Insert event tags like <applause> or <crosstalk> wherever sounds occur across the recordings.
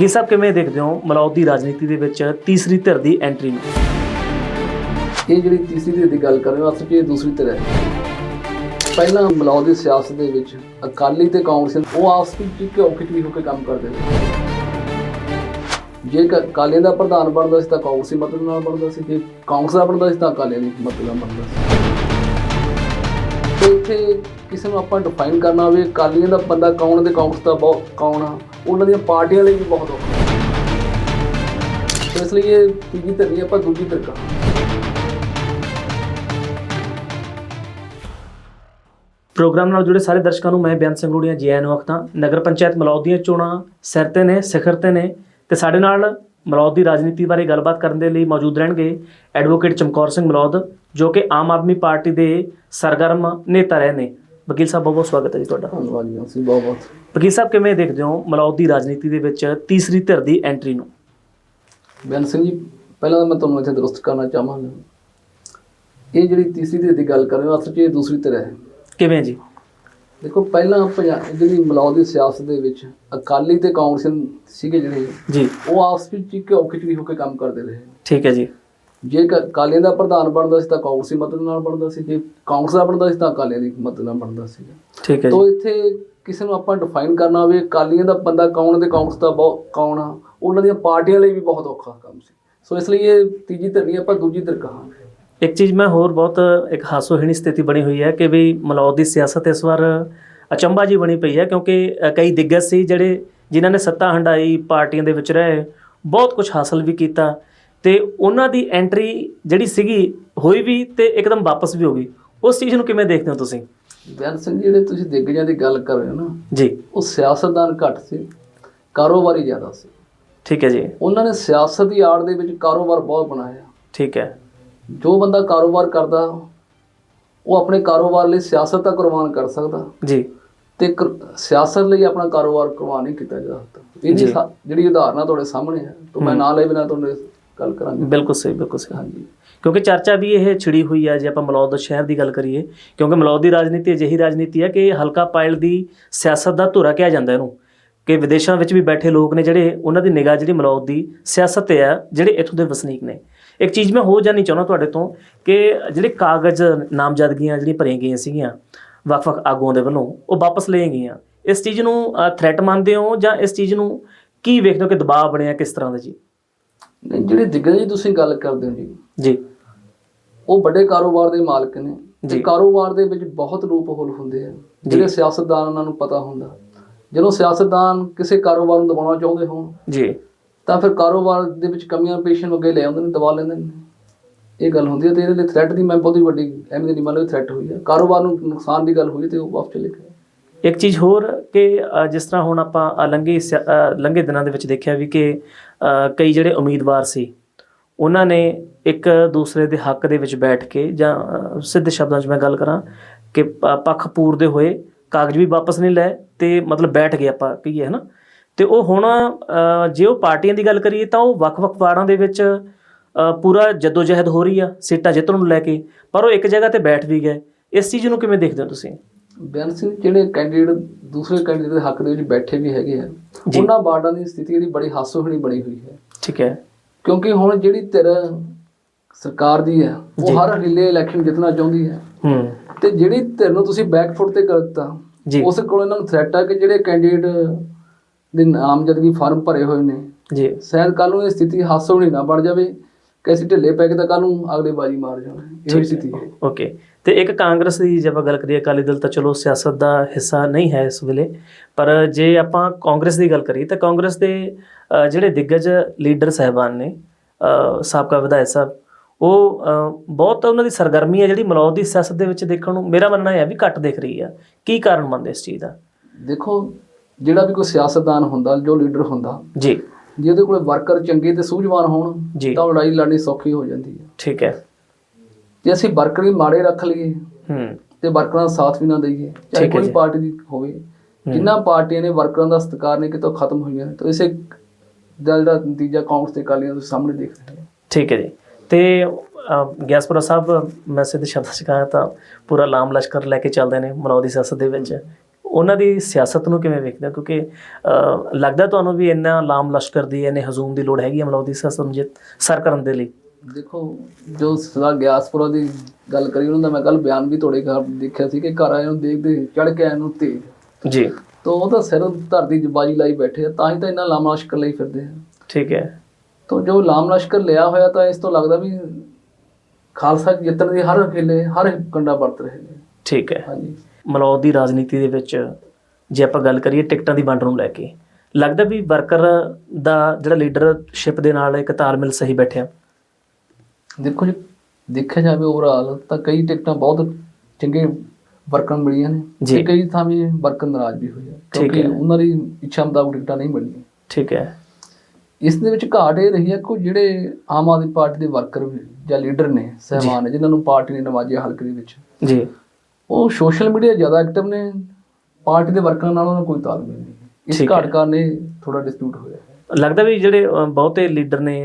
ਗੀ ਸਾਹਿਬ ਕਿਵੇਂ ਦੇਖਦੇ ਹੋ ਮਲੌਦ ਦੀ ਰਾਜਨੀਤੀ ਦੇ ਵਿੱਚ ਤੀਸਰੀ ਧਿਰ ਦੀ ਐਂਟਰੀ ਨੂੰ? ਇਹ ਜਿਹੜੀ ਤੀਸਰੀ ਧਿਰ ਦੀ ਗੱਲ ਕਰ ਰਹੇ ਹੋ, ਅਸਲ 'ਚ ਇਹ ਦੂਸਰੀ ਧਿਰ ਹੈ। ਪਹਿਲਾਂ ਮਲੌਦ ਦੀ ਸਿਆਸਤ ਦੇ ਵਿੱਚ ਅਕਾਲੀ ਤੇ ਕਾਂਗਰਸ, ਉਹ ਆਪਸ ਵਿੱਚ ਘਿਓ ਖਿਚੜੀ ਹੋ ਕੇ ਕੰਮ ਕਰਦੇ ਨੇ। ਜੇ ਕ- ਅਕਾਲੀਆਂ ਦਾ ਪ੍ਰਧਾਨ ਬਣਦਾ ਸੀ ਤਾਂ ਕਾਂਗਰਸੀ ਮਦਦ ਨਾਲ ਬਣਦਾ ਸੀ, ਜੇ ਕਾਂਗਰਸ ਦਾ ਬਣਦਾ ਸੀ ਤਾਂ ਅਕਾਲੀਆਂ ਦੀ ਮਦਦ ਨਾਲ ਬਣਦਾ ਸੀ। ਇੱਥੇ ਕਿਸੇ ਨੂੰ ਆਪਾਂ ਡਿਫਾਈਨ ਕਰਨਾ ਹੋਵੇ, ਅਕਾਲੀਆਂ ਦਾ ਬੰਦਾ ਕੌਣ ਤੇ ਕਾਂਗਰਸ ਦਾ ਬਹੁਤ ਕੌਣ ਆ? ਉਹਨਾਂ ਦੀਆਂ ਪਾਰਟੀਆਂ ਲਈ ਵੀ ਬਹੁਤ ਔਖਾ। ਇਸ ਲਈ ਇਹ ਤੀਜੀ ਧਿਰ ਨਹੀਂ ਆਪਾਂ ਦੂਜੀ ਧਿਰ ਕਹਾਂਗੇ ਪ੍ਰੋਗਰਾਮ ਨਾਲ ਜੁੜੇ ਸਾਰੇ ਦਰਸ਼ਕਾਂ ਨੂੰ ਮੈਂ ਬੇਅੰਤ ਸਿੰਘ ਰੂੜੀਆਂ ਜੀ ਆਇਆਂ ਆਖਦਾ ਨਗਰ ਪੰਚਾਇਤ ਮਲੌਦ ਦੀਆਂ ਚੋਣਾਂ ਸਿਰ ਤੇ ਨੇ ਸਿਖਰ ਤੇ ਨੇ ਤੇ ਸਾਡੇ ਨਾਲ ਮਲੌਦ ਦੀ ਰਾਜਨੀਤੀ ਬਾਰੇ ਗੱਲਬਾਤ ਕਰਨ ਦੇ ਲਈ ਮੌਜੂਦ ਰਹਿਣਗੇ ਐਡਵੋਕੇਟ ਚਮਕੌਰ ਸਿੰਘ ਮਲੌਦ ਜੋ ਕਿ ਆਮ ਆਦਮੀ ਪਾਰਟੀ ਦੇ ਸਰਗਰਮ ਨੇਤਾ ਰਹੇ ਨੇ। ਵਕੀਲ ਸਾਹਿਬ ਬਹੁਤ ਬਹੁਤ ਸਵਾਗਤ ਹੈ ਜੀ ਤੁਹਾਡਾ। ਧੰਨਵਾਦ ਜੀ ਬਹੁਤ ਬਹੁਤ ਵਕੀਲ ਸਾਹਿਬ ਕਿਵੇਂ ਦੇਖਦੇ ਹੋ ਮਲੌਦ ਦੀ ਰਾਜਨੀਤੀ ਦੇ ਵਿੱਚ ਤੀਸਰੀ ਧਿਰ ਦੀ ਐਂਟਰੀ ਨੂੰ? ਬੇਅੰਤ ਸਿੰਘ ਜੀ ਪਹਿਲਾਂ ਤਾਂ ਮੈਂ ਤੁਹਾਨੂੰ ਇੱਥੇ ਦਰੁਸਤ ਕਰਨਾ ਚਾਹਾਂਗਾ। ਇਹ ਜਿਹੜੀ ਤੀਸਰੀ ਧਿਰ ਦੀ ਗੱਲ ਕਰ ਰਹੇ ਹੋ ਅਸਲ 'ਚ ਇਹ ਦੂਸਰੀ ਧਿਰ ਹੈ। ਕਿਵੇਂ ਜੀ? ਦੇਖੋ ਪਹਿਲਾਂ ਜਿਹੜੀ ਮਲੌਦ ਦੀ ਸਿਆਸਤ ਦੇ ਵਿੱਚ ਅਕਾਲੀ ਤੇ ਕਾਂਗਰਸੀ ਸੀਗੇ ਜਿਹੜੇ ਜੀ। ਉਹ ਆਪਸ ਵਿੱਚ ਘਿਓ ਖਿਚੜੀ ਹੋ ਕੇ ਕੰਮ ਕਰਦੇ ਰਹੇ। ਠੀਕ ਹੈ ਜੀ। ਜੇ ਅਕਾਲੀਆਂ ਦਾ ਪ੍ਰਧਾਨ ਬਣਦਾ ਸੀ ਤਾਂ ਕਾਂਗਰਸੀ ਮਦਦ ਨਾਲ ਬਣਦਾ ਸੀ ਜੇ ਕਾਂਗਰਸ ਦਾ ਬਣਦਾ ਸੀ ਤਾਂ ਅਕਾਲੀਆਂ ਦੀ ਮਦਦ ਨਾਲ ਬਣਦਾ ਸੀ ਠੀਕ ਹੈ ਤੋ ਜੀ। ਇੱਥੇ ਕਿਸੇ ਨੂੰ ਆਪਾਂ ਡਿਫਾਈਨ ਕਰਨਾ ਹੋਵੇ, ਅਕਾਲੀਆਂ ਦਾ ਬੰਦਾ ਕੌਣ ਤੇ ਕਾਂਗਰਸ ਦਾ ਬਹੁਤ ਕੌਣ ਆ, ਉਹਨਾਂ ਦੀਆਂ ਪਾਰਟੀਆਂ ਲਈ ਵੀ ਬਹੁਤ ਔਖਾ ਕੰਮ ਸੀ। ਸੋ ਇਸ ਲਈ ਇਹ ਤੀਜੀ ਧਿਰ ਆਪਾਂ ਦੂਜੀ ਧਿਰ ਕਹਾਂਗੇ। ਇੱਕ ਚੀਜ਼ ਮੈਂ ਹੋਰ ਬਹੁਤ, ਇੱਕ ਹਾਸੋਹੀਣੀ ਸਥਿਤੀ ਬਣੀ ਹੋਈ ਹੈ ਕਿ ਵੀ ਮਲੌਦ ਦੀ ਸਿਆਸਤ ਇਸ ਵਾਰ ਅਚੰਭਾ ਜੀ ਬਣੀ ਪਈ ਹੈ ਕਿਉਂਕਿ ਕਈ ਦਿੱਗਜ ਸੀ ਜਿਹੜੇ ਜਿਨ੍ਹਾਂ ਨੇ ਸੱਤਾ ਹੰਡਾਈ ਪਾਰਟੀਆਂ ਦੇ ਵਿੱਚ ਰਹੇ, ਬਹੁਤ ਕੁਝ ਹਾਸਲ ਵੀ ਕੀਤਾ ਤੇ ਉਹਨਾਂ ਦੀ ਐਂਟਰੀ ਜਿਹੜੀ ਸੀਗੀ ਹੋਈ ਵੀ ਤੇ ਇੱਕਦਮ ਵਾਪਸ ਵੀ ਹੋ ਗਈ। ਉਸ ਚੀਜ਼ ਨੂੰ ਕਿਵੇਂ ਦੇਖਦੇ ਹੋ ਤੁਸੀਂ? ਬੈਨ ਸਿੰਘ ਜਿਹੜੇ ਤੁਸੀਂ ਦਿੱਗਜਾਂ ਦੀ ਗੱਲ ਕਰ ਰਹੇ ਹੋ ਨਾ ਜੀ। ਉਹ ਸਿਆਸਤਦਾਨ ਘੱਟ ਸੀ ਕਾਰੋਬਾਰੀ ਜ਼ਿਆਦਾ ਸੀ। ਠੀਕ ਹੈ ਜੀ। ਉਹਨਾਂ ਨੇ ਸਿਆਸਤ ਦੀ ਆੜ ਦੇ ਵਿੱਚ ਕਾਰੋਬਾਰ ਬਹੁਤ ਬਣਾਇਆ। ਠੀਕ ਹੈ। ਜੋ ਬੰਦਾ ਕਾਰੋਬਾਰ ਕਰਦਾ ਉਹ ਆਪਣੇ ਕਾਰੋਬਾਰ ਲਈ ਸਿਆਸਤ ਤਾਂ ਕੁਰਬਾਨ ਕਰ ਸਕਦਾ। ਜੀ। ਤੇ ਸਿਆਸਤ ਲਈ ਆਪਣਾ ਕਾਰੋਬਾਰ ਕੁਰਬਾਨ ਨਹੀਂ ਕੀਤਾ ਜਾ ਸਕਦਾ। ਸਾ- ਜਿਹੜੀ ਉਦਾਹਰਨਾਂ ਤੁਹਾਡੇ ਸਾਹਮਣੇ ਹੈ ਤਾਂ ਮੈਂ ਨਾਂ ਲਏ ਬਿਨਾਂ ਤੁਹਾਡੇ ਗੱਲ ਕਰਾਂਗਾ। ਬਿਲਕੁਲ ਸਹੀ ਬਿਲਕੁਲ ਸਹੀ। ਹਾਂਜੀ। ਕਿਉਂਕਿ ਚਰਚਾ ਵੀ ਇਹ ਛਿੜੀ ਹੋਈ ਹੈ ਜੇ ਆਪਾਂ ਮਲੌਦ ਸ਼ਹਿਰ ਦੀ ਗੱਲ ਕਰੀਏ ਕਿਉਂਕਿ ਮਲੌਦ ਦੀ ਰਾਜਨੀਤੀ ਅਜਿਹੀ ਰਾਜਨੀਤੀ ਹੈ ਕਿ ਹਲਕਾ ਪਾਇਲ ਦੀ ਸਿਆਸਤ ਦਾ ਧੁਰਾ ਕਿਹਾ ਜਾਂਦਾ ਇਹਨੂੰ। ਕਿ ਵਿਦੇਸ਼ਾਂ ਵਿੱਚ ਵੀ ਬੈਠੇ ਲੋਕ ਨੇ ਜਿਹੜੇ ਉਹਨਾਂ ਦੀ ਨਿਗਾਹ ਜਿਹੜੀ ਮਲੌਦ ਦੀ ਸਿਆਸਤ ਤੇ ਹੈ ਜਿਹੜੇ ਇੱਥੋਂ ਦੇ ਵਸਨੀਕ ਨੇ। ਇੱਕ ਚੀਜ਼ ਮੈਂ ਹੋ ਜਾਣੀ ਚਾਹੁੰਦਾ ਤੁਹਾਡੇ ਤੋਂ ਕਿ ਜਿਹੜੇ ਕਾਗਜ਼ ਨਾਮਜ਼ਦਗੀਆਂ ਜਿਹੜੀਆਂ ਭਰੀਆਂ ਗਈਆਂ ਸੀਗੀਆਂ ਵੱਖ-ਵੱਖ ਆਗੂਆਂ ਦੇ ਵੱਲੋਂ ਉਹ ਵਾਪਸ ਲਈਆਂ ਗਈਆਂ। ਇਸ ਚੀਜ਼ ਨੂੰ ਥ੍ਰੈਟ ਮੰਨਦੇ ਹੋ ਜਾਂ ਇਸ ਚੀਜ਼ ਨੂੰ ਕੀ ਵੇਖਦੇ ਹੋ ਕਿ ਦਬਾਅ ਬਣਿਆ ਕਿਸ ਤਰ੍ਹਾਂ ਦਾ ਜੀ? ਨਹੀਂ ਜਿਹੜੇ ਦਿੱਗਜ ਦੀ ਤੁਸੀਂ ਗੱਲ ਕਰਦੇ ਹੋ ਜੀ ਜੀ। ਉਹ ਵੱਡੇ ਕਾਰੋਬਾਰ ਦੇ ਮਾਲਕ ਨੇ ਜੀ। ਤੇ ਕਾਰੋਬਾਰ ਦੇ ਵਿੱਚ ਬਹੁਤ ਲੂਪ ਹੋਲ ਹੁੰਦੇ ਆ ਜਿਹੜੇ ਸਿਆਸਤਦਾਨ ਉਹਨਾਂ ਨੂੰ ਪਤਾ ਹੁੰਦਾ। ਜਦੋਂ ਸਿਆਸਤਦਾਨ ਕਿਸੇ ਕਾਰੋਬਾਰ ਨੂੰ ਦਬਾਉਣਾ ਚਾਹੁੰਦੇ ਹੋਣ ਜੀ। ਤਾਂ ਫਿਰ ਕਾਰੋਬਾਰ ਦੇ ਵਿੱਚ ਕਮੀਆਂ ਪੇਸ਼ੀਆਂ ਅੱਗੇ ਲੈ ਆਉਂਦੇ ਨੇ ਦਬਾ ਲੈਂਦੇ ਨੇ। ਇਹ ਗੱਲ ਹੁੰਦੀ ਹੈ ਤੇ ਇਹਦੇ ਲਈ ਥ੍ਰੈਟ ਦੀ ਮੈਂ ਬਹੁਤੀ ਵੱਡੀ ਐਵੇਂ ਦੀ ਨਹੀਂ ਮੰਨ ਲਓ ਥ੍ਰੈਟ ਹੋਈ ਹੈ ਕਾਰੋਬਾਰ ਨੂੰ ਨੁਕਸਾਨ ਦੀ ਗੱਲ ਹੋਈ ਤੇ ਉਹ ਵਾਪਸ ਚਲੇ ਗਏ। ਇੱਕ ਚੀਜ਼ ਹੋਰ ਕਿ ਅ, ਜਿਸ ਤਰ੍ਹਾਂ ਹੁਣ ਆਪਾਂ ਅ, ਲੰਘੇ ਸਿਆ- ਅ, ਲੰਘੇ ਦਿਨਾਂ ਦੇ ਵਿੱਚ ਦੇਖਿਆ ਵੀ ਕਿ ਕਈ ਜਿਹੜੇ ਉਮੀਦਵਾਰ ਸੀ ਉਹਨਾਂ ਨੇ ਇੱਕ ਦੂਸਰੇ ਦੇ ਹੱਕ ਦੇ ਵਿੱਚ ਬੈਠ ਕੇ ਜਾਂ ਸਿੱਧੇ ਸ਼ਬਦਾਂ 'ਚ ਮੈਂ ਗੱਲ ਕਰਾਂ ਕਿ ਪ- ਪੱਖ ਪੂਰਦੇ ਹੋਏ ਕਾਗਜ਼ ਵੀ ਵਾਪਸ ਨਹੀਂ ਲਏ ਤੇ ਮਤਲਬ ਬੈਠ ਗਏ ਆਪਾਂ ਕਹੀਏ ਹਨਾ? ਤੇ ਉਹ ਹੁਣ ਜੇ ਉਹ ਪਾਰਟੀਆਂ ਦੀ ਗੱਲ ਕਰੀਏ ਤਾਂ ਉਹ ਵੱਖ-ਵੱਖ ਵਾਰਡਾਂ ਦੇ ਵਿੱਚ ਅ, ਪੂਰਾ ਜਦੋਜਹਿਦ ਹੋ ਰਹੀ ਆ ਸੀਟਾਂ ਜਿੱਤਣ ਨੂੰ ਲੈ ਕੇ ਪਰ ਉਹ ਇੱਕ ਜਗ੍ਹਾ ਤੇ ਬੈਠ ਵੀ ਗਏ। ਇਸ ਚੀਜ਼ ਨੂੰ ਕਿਵੇਂ ਦੇਖਦੇ ਹੋ ਤੁਸੀਂ? ਬਿਆਨ ਸਿੰਘ ਜਿਹੜੇ ਕੈਂਡੀਡੇਟ ਦੂਸਰੇ ਕੈਂਡੀਡੇਟ ਦੇ ਹੱਕ ਦੇ ਵਿੱਚ ਬੈਠੇ ਵੀ ਹੈਗੇ ਆ। ਉਹਨਾਂ ਬਾਰਡਾਂ ਦੀ ਸਥਿਤੀ ਜਿਹੜੀ ਬੜੀ ਹਾਸੋਹੀਣੀ ਬਣੀ ਹੋਈ ਹੈ। ਠੀਕ ਹੈ। ਕਿਉਂਕਿ ਹੁਣ ਜਿਹੜੀ ਧਿਰ ਸਰਕਾਰ ਦੀ ਹੈ। ਉਹ ਹਰ ਹਿੱਲੇ ਇਲੈਕਸ਼ਨ ਜਿੱਤਣਾ ਚਾਹੁੰਦੀ ਹੈ। ਹੂੰ। ਤੇ ਜਿਹੜੀ ਧਿਰ ਨੂੰ ਤੁਸੀਂ ਬੈਕਫੁੱਟ ਤੇ ਕਰ ਦਿੱਤਾ ਉਸ ਕੋਲ ਇਹਨਾਂ ਨੂੰ ਥ੍ਰੈਟ ਆ ਕਿ ਜਿਹੜੇ ਕੈਂਡੀਡੇਟ ਦੇ ਨਾਮਜ਼ਦਗੀ ਫਾਰਮ ਭਰੇ ਹੋਏ ਨੇ। ਜੀ। ਸ਼ਾਇਦ ਕੱਲ ਨੂੰ ਇਹ ਸਥਿਤੀ ਹਾਸੋਹੀਣੀ ਨਾ ਬਣ ਜਾਵੇ। ਕਿ ਅਸੀਂ ਢਿੱਲੇ ਪੈ ਕੇ ਤਾਂ ਕੱਲ ਨੂੰ ਅਗਲੇ ਬਾਜੀ ਮਾਰ ਜਾਣਾ। ਇਹੋ ਹੀ। ਸਥਿਤੀ ਹੈ। ਓਕੇ। ਤੇ ਇੱਕ ਕਾਂਗਰਸ ਦੀ ਜੇ ਆਪਾਂ ਗੱਲ ਕਰੀਏ ਅਕਾਲੀ ਦਲ ਤਾਂ ਚਲੋ ਸਿਆਸਤ ਦਾ ਹਿੱਸਾ ਨਹੀਂ ਹੈ ਇਸ ਵੇਲੇ ਪਰ ਜੇ ਆਪਾਂ ਕਾਂਗਰਸ ਦੀ ਗੱਲ ਕਰੀਏ ਤਾਂ ਕਾਂਗਰਸ ਦੇ ਜਿਹੜੇ ਦਿੱਗਜ ਲੀਡਰ ਸਹਿਬਾਨ ਨੇ ਸਾਬਕਾ ਵਿਧਾਇਕ ਸਾਹਿਬ ਉਹ ਬਹੁਤ ਉਹਨਾਂ ਦੀ ਸਰਗਰਮੀ ਹੈ ਜਿਹੜੀ ਮਲੌਦ ਦੀ ਸਿਆਸਤ ਦੇ ਵਿੱਚ ਦੇਖਣ ਨੂੰ ਮੇਰਾ ਮੰਨਣਾ ਹੈ ਵੀ ਘੱਟ ਦਿਖ ਰਹੀ ਆ। ਕੀ ਕਾਰਨ ਮੰਨਦੇ ਇਸ ਚੀਜ਼ ਦਾ? ਦੇਖੋ ਜਿਹੜਾ ਵੀ ਕੋਈ ਸਿਆਸਤਦਾਨ ਹੁੰਦਾ ਜੋ ਲੀਡਰ ਹੁੰਦਾ ਜੀ। ਜੇ ਉਹਦੇ ਕੋਲ ਵਰਕਰ ਚੰਗੇ ਤੇ ਸੂਝਵਾਨ ਹੋਣ। ਤਾਂ ਲੜਾਈ ਲੜਨੀ ਸੌਖੀ ਹੋ ਜਾਂਦੀ ਹੈ। ਠੀਕ ਹੈ। ਜੇ ਅਸੀਂ ਵਰਕਰ ਹੀ ਮਾੜੇ ਰੱਖ ਲਈਏ ਹੂੰ। ਤੇ ਵਰਕਰਾਂ ਦਾ ਸਾਥ ਵੀ ਨਾ ਦਈਏ ਚਾਹੇ ਕੋਈ। ਪਾਰਟੀ ਦੀ ਹੋਵੇ ਜਿੰਨਾ ਪਾਰਟੀਆਂ ਨੇ ਵਰਕਰਾਂ ਦਾ ਸਤਿਕਾਰ ਨਹੀਂ ਕੀਤਾ ਖਤਮ ਹੋਈਆਂ ਤਾਂ ਇਸੇ ਦਾ ਜਿਹੜਾ ਨਤੀਜਾ ਕਾਂਗਰਸ ਤੇ ਅਕਾਲੀਆਂ ਦੇ ਸਾਹਮਣੇ ਦੇਖ ਰਹੇ ਹਾਂ। ਠੀਕ ਹੈ ਜੀ। ਤੇ ਗਿਆਸਪੁਰਾ ਸਾਹਿਬ ਮੈਂ ਸਿੱਧੇ ਸ਼ਬਦਾਂ 'ਚ ਕਹਾਂ ਤਾਂ ਪੂਰਾ ਲਾਮ ਲਸ਼ਕਰ ਲੈ ਕੇ ਚੱਲਦੇ ਨੇ ਮਲੌਦੀ ਸਿਆਸਤ ਦੇ ਵਿੱਚ। ਉਹਨਾਂ ਦੀ ਸਿਆਸਤ ਨੂੰ ਕਿਵੇਂ ਵੇਖਦੇ ਹੋ ਕਿਉਂਕਿ ਲੱਗਦਾ ਤੁਹਾਨੂੰ ਵੀ ਇੰਨਾ ਲਾਮ ਲਸ਼ਕਰ ਦੀ ਇੰਨੇ ਹਜ਼ੂਮ ਦੀ ਲੋੜ ਹੈਗੀ ਹੈ ਮਲੌਦ ਦੀ ਸਿਆਸਤ ਨੂੰ ਜੇ ਸਰ ਕਰਨ ਦੇ ਲਈ? ਦੇਖੋ ਜੋ ਸਰਦਾਰ ਗਿਆਸਪੁਰਾ ਦੀ ਗੱਲ ਕਰੀ ਉਹਨਾਂ ਦਾ ਮੈਂ ਕੱਲ ਬਿਆਨ ਵੀ ਤੁਹਾਡੇ ਘਰ ਦੇਖਿਆ ਸੀ ਕਿ ਘਰ ਆਏ ਨੂੰ ਦੇਖਦੇ ਚੜ ਕੇ ਆਏ ਨੂੰ ਤੇ ਜੀ। ਤਾਂ ਉਹ ਤਾਂ ਸਿਰ ਧਰਤੀ ਜਬਾਜੀ ਲਾਈ ਬੈਠੇ ਆ ਤਾਂ ਹੀ ਤਾਂ ਇੰਨਾ ਲਾਮ ਲਸ਼ਕਰ ਲਈ ਫਿਰਦੇ ਆ। ਠੀਕ ਹੈ। ਤਾਂ ਜੋ ਲਾਮ ਲਸ਼ਕਰ ਲਿਆ ਹੋਇਆ ਤਾਂ ਇਸ ਤੋਂ ਲੱਗਦਾ ਵੀ ਖਾਲਸਾ ਜਿੱਤਣ ਦੀ ਹਰ ਵੇਲੇ ਹਰ ਕੰਡਾ ਵਰਤ ਰਹੇ ਨੇ। ਠੀਕ ਹੈ। ਹਾਂਜੀ। ਮਲੌਦ ਦੀ ਰਾਜਨੀਤੀ ਦੇ ਵਿੱਚ ਜੇ ਆਪਾਂ ਗੱਲ ਕਰੀਏ ਟਿਕਟਾਂ ਦੀ ਵੰਡ ਨੂੰ ਲੈ ਕੇ ਲੱਗਦਾ ਵੀ ਵਰਕਰ ਦਾ ਜਿਹੜਾ ਲੀਡਰਸ਼ਿਪ ਦੇ ਨਾਲ ਇੱਕ ਤਾਲਮੇਲ ਸਹੀ ਬੈਠਿਆ। ਦੇਖੋ ਜੀ ਦੇਖਿਆ ਜਾਵੇ ਓਵਰਆਲ ਤਾਂ ਕਈ ਟਿਕਟਾਂ ਬਹੁਤ ਚੰਗੇ ਵਰਕਰਾਂ ਨੂੰ ਮਿਲੀਆਂ ਨੇ। ਤੇ ਕਈ ਥਾਵੇਂ ਵਰਕਰ ਨਾਰਾਜ਼ ਵੀ ਹੋਏ ਕਿਉਂਕਿ। ਉਹਨਾਂ ਦੀ ਇੱਛਾ ਮੁਤਾਬਕ ਟਿਕਟਾਂ ਨਹੀਂ ਮਿਲੀਆਂ। ਠੀਕ ਹੈ। ਇਸ ਦੇ ਵਿੱਚ ਘਾਟ ਇਹ ਰਹੀ ਹੈ ਕਿ ਜਿਹੜੇ ਆਮ ਆਦਮੀ ਪਾਰਟੀ ਦੇ ਵਰਕਰ ਜਾਂ ਲੀਡਰ ਨੇ ਸਹਿਬਾਨ ਨੇ ਜਿਨ੍ਹਾਂ ਨੂੰ ਪਾਰਟੀ ਨੇ ਨਵਾਜਿਆ ਹਲਕੇ ਦੇ ਵਿੱਚ। ਜੀ। ਉਹ ਸੋਸ਼ਲ ਮੀਡੀਆ ਜ਼ਿਆਦਾ ਐਕਟਿਵ ਨੇ ਪਾਰਟੀ ਦੇ ਵਰਕਰਾਂ ਨਾਲ ਉਹਨਾਂ ਦਾ ਕੋਈ ਤਾਲਮੇਲ ਨਹੀਂ ਇਸ। ਘਾਟ ਕਾਰਨ ਇਹ ਥੋੜਾ ਡਿਸਪਿਊਟ ਹੋਇਆ ਹੈ। ਲੱਗਦਾ ਵੀ ਜਿਹੜੇ ਬਹੁਤੇ ਲੀਡਰ ਨੇ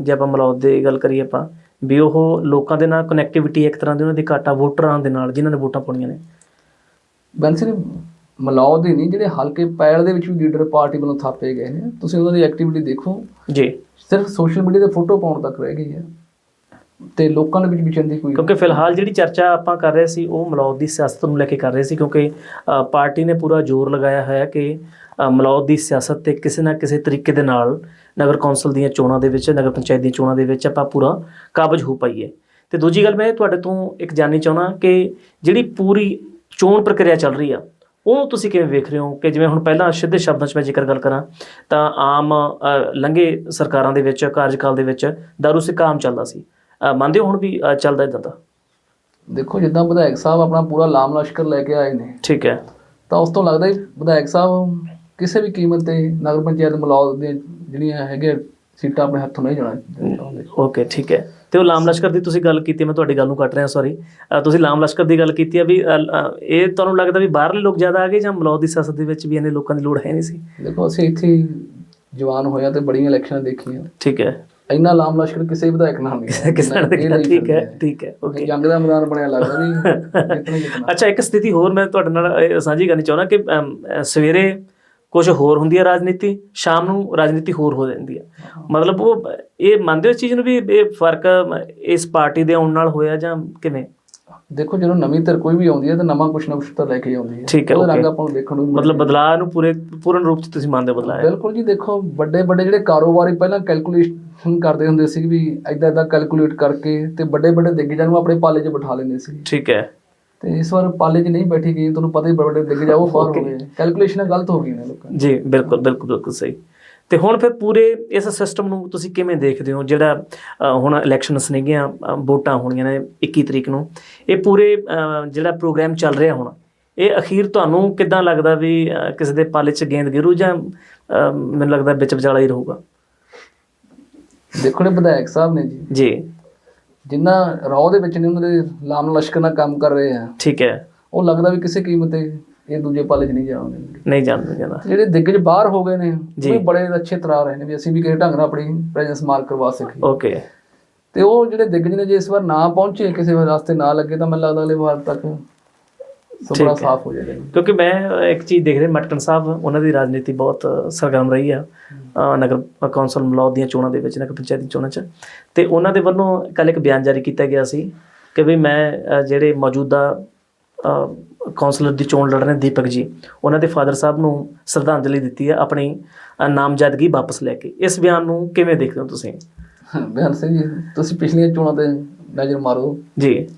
ਜੇ ਆਪਾਂ ਮਲੌਦ ਦੀ ਗੱਲ ਕਰੀਏ ਆਪਾਂ ਵੀ ਉਹ ਲੋਕਾਂ ਦੇ ਨਾਲ ਕਨੈਕਟੀਵਿਟੀ ਇੱਕ ਤਰ੍ਹਾਂ ਦੀ ਉਹਨਾਂ ਦੀ ਘਾਟਾ ਵੋਟਰਾਂ ਦੇ ਨਾਲ ਜਿਨ੍ਹਾਂ ਨੇ ਵੋਟਾਂ ਪਾਉਣੀਆਂ ਨੇ। ਬੈਂਸੀ ਮਲੌਦ ਹੀ ਨਹੀਂ ਜਿਹੜੇ ਹਲਕੇ ਪੈਲ ਦੇ ਵਿੱਚ ਵੀ ਲੀਡਰ ਪਾਰਟੀ ਵੱਲੋਂ ਥਾਪੇ ਗਏ ਨੇ ਤੁਸੀਂ ਉਹਨਾਂ ਦੀ ਐਕਟੀਵਿਟੀ ਦੇਖੋ। ਜੀ। ਸਿਰਫ ਸੋਸ਼ਲ ਮੀਡੀਆ ਤੇ ਫੋਟੋ ਪਾਉਣ ਤੱਕ ਰਹਿ ਗਈ ਹੈ। ਤੇ ਲੋਕਾਂ ਦੇ ਵਿੱਚ ਵਿਚਰਨ ਦੀ ਕੋਈ ਕਿਉਂਕਿ ਫਿਲਹਾਲ ਜਿਹੜੀ ਚਰਚਾ ਆਪਾਂ ਕਰ ਰਹੇ ਸੀ, ਉਹ ਮਲੌਦ ਦੀ ਸਿਆਸਤ ਨੂੰ ਲੈ ਕੇ ਕਰ ਰਹੇ ਸੀ, ਕਿਉਂਕਿ ਪਾਰਟੀ ਨੇ ਪੂਰਾ ਜ਼ੋਰ ਲਗਾਇਆ ਹੋਇਆ ਕਿ ਮਲੌਦ ਦੀ ਸਿਆਸਤ ਤੇ ਕਿਸੇ ਨਾ ਕਿਸੇ ਤਰੀਕੇ ਦੇ ਨਾਲ ਨਗਰ ਕੌਂਸਲ ਦੀਆਂ ਚੋਣਾਂ ਦੇ ਵਿੱਚ, ਨਗਰ ਪੰਚਾਇਤ ਦੀਆਂ ਚੋਣਾਂ ਦੇ ਵਿੱਚ ਆਪਾਂ ਪੂਰਾ ਕਾਬਜ ਹੋ ਪਾਈਏ। ਤੇ ਦੂਜੀ ਗੱਲ ਮੈਂ ਤੁਹਾਡੇ ਤੋਂ ਇੱਕ ਜਾਣਨੀ ਚਾਹਣਾ ਕਿ ਜਿਹੜੀ ਪੂਰੀ ਚੋਣ ਪ੍ਰਕਿਰਿਆ ਚੱਲ ਰਹੀ ਆ, ਉਹ ਤੁਸੀਂ ਕਿਵੇਂ ਵੇਖ ਰਹੇ ਹੋ? ਕਿ ਜਿਵੇਂ ਹੁਣ ਪਹਿਲਾਂ ਸਿੱਧੇ ਸ਼ਬਦਾਂ 'ਚ ਮੈਂ ਜੇਕਰ ਗੱਲ ਕਰਾਂ, ਤਾਂ ਆਮ ਲੰਘੇ ਸਰਕਾਰਾਂ ਦੇ ਵਿੱਚ, ਕਾਰਜਕਾਲ ਦੇ ਵਿੱਚ ਦਾਰੂ ਸਿੱਕਾ ਆਮ ਚੱਲਦਾ ਸੀ। ਮੰਨਦੇ ਹੋ ਹੁਣ ਵੀ ਅ, ਚੱਲਦਾ ਇਦਾਂ ਦਾ? ਦੇਖੋ ਜਿੱਦਾਂ ਵਿਧਾਇਕ ਸਾਹਿਬ ਆਪਣਾ ਪੂਰਾ ਲਾਮ ਲਸ਼ਕਰ ਲੈ ਕੇ ਆਏ ਨੇ ਠੀਕ ਹੈ। ਤਾਂ ਉਸ ਤੋਂ ਲੱਗਦਾ ਹੀ ਵਿਧਾਇਕ ਸਾਹਿਬ ਕਿਸੇ ਵੀ ਕੀਮਤ ਤੇ ਨਗਰ ਪੰਚਾਇਤ ਮਲੌਦ ਦੀਆਂ ਜਿਹੜੀਆਂ ਹੈਗੇ ਸੀਟਾਂ ਆਪਣੇ ਹੱਥੋਂ ਨਹੀਂ ਜਾਣਾ ਚਾਹੁੰਦੇ। ਓਕੇ ਠੀਕ ਹੈ। ਤੇ ਉਹ ਲਾਮ ਲਸ਼ਕਰ ਦੀ ਤੁਸੀਂ ਗੱਲ ਕੀਤੀ ਮੈਂ ਤੁਹਾਡੀ ਗੱਲ ਨੂੰ ਕੱਟ ਰਿਹਾ ਸੌਰੀ ਤੁਸੀਂ ਲਾਮ ਲਸ਼ਕਰ ਦੀ ਗੱਲ ਕੀਤੀ ਆ ਵੀ ਅ, ਅ, ਇਹ ਤੁਹਾਨੂੰ ਲੱਗਦਾ ਵੀ ਬਾਹਰਲੇ ਲੋਕ ਜ਼ਿਆਦਾ ਆ ਗਏ ਜਾਂ ਮਲੌਦ ਦੀ ਸਿਆਸਤ ਦੇ ਵਿੱਚ ਵੀ ਇੰਨੇ ਲੋਕਾਂ ਦੀ ਲੋੜ ਹੈ ਨਹੀਂ ਸੀ? ਦੇਖੋ ਅਸੀਂ ਇੱਥੇ ਜਵਾਨ ਹੋਇਆ ਤੇ ਬੜੀਆਂ ਇਲੈਕਸ਼ਨਾਂ ਦੇਖੀਆਂ। ਠੀਕ ਹੈ। ਇੰਨਾ ਲਾਮ ਲਸ਼ਕਰ ਕਿਸੇ ਵਿਧਾਇਕ ਨਾਲ ਨਹੀਂ ਕਿਸ ਲਈ ਠੀਕ ਹੈ। ਠੀਕ ਹੈ ਓਕੇ ਜੰਗ ਦਾ ਮੈਦਾਨ ਬਣਿਆ ਲੱਗਦਾ ਵੀ ਜਿੱਤਣਾ <laughs> ਹੀ ਜਿੱਤਣਾ ਅੱਛਾ ਇੱਕ ਸਥਿਤੀ ਹੋਰ ਮੈਂ ਤੁਹਾਡੇ ਨਾਲ ਸਾਂਝੀ ਕਰਨੀ ਚਾਹੁੰਦਾ ਕਿ ਸਵੇਰੇ ਕੁਝ ਹੋਰ ਹੁੰਦੀ ਹੈ ਰਾਜਨੀਤੀ ਸ਼ਾਮ ਨੂੰ ਰਾਜਨੀਤੀ ਹੋਰ ਹੋ ਜਾਂਦੀ ਹੈ। ਮਤਲਬ ਉਹ ਇਹ ਮੰਨਦੇ ਹੋ ਚੀਜ਼ ਨੂੰ ਵੀ ਇਹ ਫ਼ਰਕ ਇਸ ਪਾਰਟੀ ਦੇ ਆਉਣ ਨਾਲ ਹੋਇਆ ਜਾਂ ਕਿਵੇਂ? ਦੇਖੋ ਜਦੋਂ ਨਵੀਂ ਧਿਰ ਕੋਈ ਵੀ ਆਉਂਦੀ ਹੈ ਤਾਂ ਨਵਾਂ ਕੁਛ ਨਾ ਕੁਛ ਤਾਂ ਲੈ ਕੇ ਆਉਂਦੀ ਹੈ। ਠੀਕ ਹੈ, ਉਹਦਾ ਰੰਗ। ਆਪਾਂ ਨੂੰ ਦੇਖਣ ਨੂੰ ਮਤਲਬ ਬਦਲਾਅ ਨੂੰ ਪੂਰੇ ਪੂਰਨ ਰੂਪ ਚ ਤੁਸੀਂ ਮੰਨਦੇ ਹੋ ਬਦਲਾਅ ਹੈ ਬਿਲਕੁਲ ਜੀ ਦੇਖੋ ਵੱਡੇ ਵੱਡੇ ਜਿਹੜੇ ਕਾਰੋਬਾਰੀ ਪਹਿਲਾਂ ਕੈਲਕੂਲੇਸ਼ਨ ਕਰਦੇ ਹੁੰਦੇ ਸੀ ਵੀ ਐਦਾਂ ਐਦਾਂ ਕੈਲਕੂਲੇਟ ਕਰਕੇ ਤੇ ਵੱਡੇ ਵੱਡੇ ਦਿੱਗਜਾਂ ਨੂੰ ਆਪਣੇ ਪਾਲੇ 'ਚ ਬਿਠਾ ਲੈਂਦੇ ਸੀ। ਠੀਕ ਹੈ। ਤੇ ਇਸ ਵਾਰ ਪਾਲੇ 'ਚ ਨਹੀਂ ਬੈਠੀ ਗਈ ਤੁਹਾਨੂੰ ਪਤਾ ਹੀ ਵੱਡੇ ਦਿੱਗਜ ਆ ਉਹ ਬਾਹਰ ਹੋ ਗਏ। ਕੈਲਕੂਲੇਸ਼ਨ ਗਲਤ ਹੋ ਗਈ ਨੇ ਲੋਕਾਂ ਜੀ ਬਿਲਕੁਲ ਬਿਲਕੁਲ ਬਿਲਕੁਲ ਸਹੀ। ਤੇ ਹੁਣ ਫਿਰ ਪੂਰੇ ਇਸ ਸਿਸਟਮ ਨੂੰ ਤੁਸੀਂ ਕਿਵੇਂ ਦੇਖਦੇ ਹੋ? ਜਿਹੜਾ ਹੁਣ ਇਲੈਕਸ਼ਨਸ ਨੇਗੀਆਂ ਵੋਟਾਂ ਹੋਣੀਆਂ ਨੇ 21 ਤਰੀਕ ਨੂੰ ਇਹ ਪੂਰੇ ਜਿਹੜਾ ਪ੍ਰੋਗਰਾਮ ਚੱਲ ਰਿਹਾ ਹੁਣ ਇਹ ਅਖੀਰ ਤੁਹਾਨੂੰ ਕਿਦਾਂ ਲੱਗਦਾ ਵੀ ਕਿਸੇ ਦੇ ਪਾਲੇ 'ਚ ਗੇਂਦ ਗਿਰੂ ਜਾਂ ਮੈਨੂੰ ਲੱਗਦਾ ਵਿੱਚ ਵਿਚਾਲਾ ਹੀ ਰਹੂਗਾ? ਦੇਖੋ ਨੇ ਵਿਧਾਇਕ ਸਾਹਿਬ ਨੇ ਜੀ। ਜੀ। ਜਿੰਨਾ ਰਾਹ ਦੇ ਵਿੱਚ ਨੇ ਉਹਨਾਂ ਦੇ ਲਾਮ ਲਸ਼ਕਰ ਨਾਲ ਕੰਮ ਕਰ ਰਹੇ ਆ। ਠੀਕ ਹੈ। ਉਹ ਲੱਗਦਾ ਵੀ ਕਿਸੇ ਕੀਮਤ ਤੇ ਇਹ ਦੂਜੇ ਪਾਲੇ 'ਚ ਨਹੀਂ ਜਾਣਗੇ ਨਹੀਂ ਜਾਣਦਾ ਜਾਣਾ ਜਿਹੜੇ ਦਿੱਗਜ ਬਾਹਰ ਹੋ ਗਏ ਨੇ। ਉਹ ਵੀ ਬੜੇ ਅੱਛੇ ਤਰ੍ਹਾਂ ਰਹੇ ਨੇ ਵੀ ਅਸੀਂ ਵੀ ਕਿਸੇ ਢੰਗ ਨਾਲ ਆਪਣੀ ਪ੍ਰੈਜ਼ੈਂਸ ਮਾਰਕ ਕਰਵਾ ਸਕੀਏ। ਓਕੇ। ਤੇ ਉਹ ਜਿਹੜੇ ਦਿੱਗਜ ਨੇ ਜੇ ਇਸ ਵਾਰ ਨਾ ਪਹੁੰਚੇ ਕਿਸੇ ਵਾਰ ਰਸਤੇ ਨਾ ਲੱਗੇ ਤਾਂ ਮੈਨੂੰ ਲੱਗਦਾ ਅਗਲੇ ਵਾਰ ਤੱਕ ਹੈ। ਸਾਫ਼ ਹੋ ਜਾਏਗਾ। ਕਿਉਂਕਿ ਮੈਂ ਇੱਕ ਚੀਜ਼ ਦੇਖ ਰਿਹਾ ਮਟਕਨ ਸਾਹਿਬ ਉਹਨਾਂ ਦੀ ਰਾਜਨੀਤੀ ਬਹੁਤ ਸਰਗਰਮ ਰਹੀ ਆ ਨਗਰ ਕੌਂਸਲ ਮਲੌਦ ਦੀਆਂ ਚੋਣਾਂ ਦੇ ਵਿੱਚ ਨਗਰ ਪੰਚਾਇਤ ਚੋਣਾਂ 'ਚ। ਤੇ ਉਹਨਾਂ ਦੇ ਵੱਲੋਂ ਕੱਲ ਇੱਕ ਬਿਆਨ ਜਾਰੀ ਕੀਤਾ ਗਿਆ ਸੀ ਕਿ ਵੀ ਮੈਂ ਜਿਹੜੇ ਮੌਜੂਦਾ ਅ, ਕੌਂਸਲਰ ਦੀ ਚੋਣ ਲੜ ਰਹੇ ਦੀਪਕ ਜੀ ਉਹਨਾਂ ਦੇ ਫਾਦਰ ਸਾਹਿਬ ਨੂੰ ਸ਼ਰਧਾਂਜਲੀ ਦਿੱਤੀ ਹੈ ਆਪਣੀ ਨਾਮਜ਼ਦਗੀ ਵਾਪਸ ਲੈ ਕੇ। ਇਸ ਬਿਆਨ ਨੂੰ ਕਿਵੇਂ ਦੇਖਦੇ ਹੋ ਤੁਸੀਂ? ਬਿਆਨ ਸਿੰਘ ਜੀ ਤੁਸੀਂ ਪਿਛਲੀਆਂ ਚੋਣਾਂ ਤੇ ਨਜ਼ਰ ਮਾਰੋ। ਜੀ।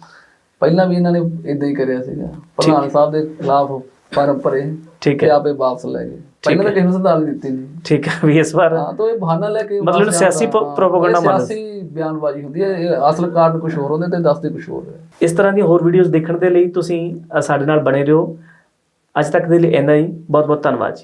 ਪਹਿਲਾਂ ਵੀ ਇਹਨਾਂ ਨੇ ਇਦਾਂ ਹੀ ਕਰਿਆ ਸੀਗਾ। ਪ੍ਰਧਾਨ ਸਾਹਿਬ ਦੇ ਖਿਲਾਫ ਫਾਰਮ ਭਰੇ ਠੀਕ ਹੈ। ਆਪੇ ਵਾਪਸ ਲੈ ਗਏ। ਪਹਿਲਾਂ ਤਾਂ ਕਿਸੇ ਨੂੰ ਸ਼ਰਧਾਂਜਲੀ ਦਿੱਤੀ ਨਹੀਂ। ਠੀਕ ਹੈ ਵੀ ਇਸ ਵਾਰ ਹਾਂ ਤਾਂ ਇਹ ਬਹਾਨਾ ਲੈ ਕੇ ਮਤਲਬ ਸਿਆਸੀ ਆਉਂਦਾ। ਪ- propaganda ਇਹ ਮੰਨ- ਸਿਆਸੀ ਬਿਆਨਬਾਜ਼ੀ ਹੁੰਦੀ ਹੈ ਇਹ ਅਸਲ ਕਾਰਨ ਕੁਝ ਹੋਰ ਹੁੰਦੇ ਤੇ ਦੱਸਦੇ ਕੁਝ ਹੋਰ ਹੈ। ਇਸ ਤਰ੍ਹਾਂ ਦੀਆਂ ਹੋਰ ਵੀਡੀਓਜ਼ ਦੇਖਣ ਦੇ ਲਈ ਤੁਸੀਂ ਸਾਡੇ ਨਾਲ ਬਣੇ ਰਹੋ। ਅੱਜ ਤੱਕ ਦੇ ਲਈ ਇੰਨਾ ਹੀ। ਬਹੁਤ ਬਹੁਤ ਧੰਨਵਾਦ ਜੀ।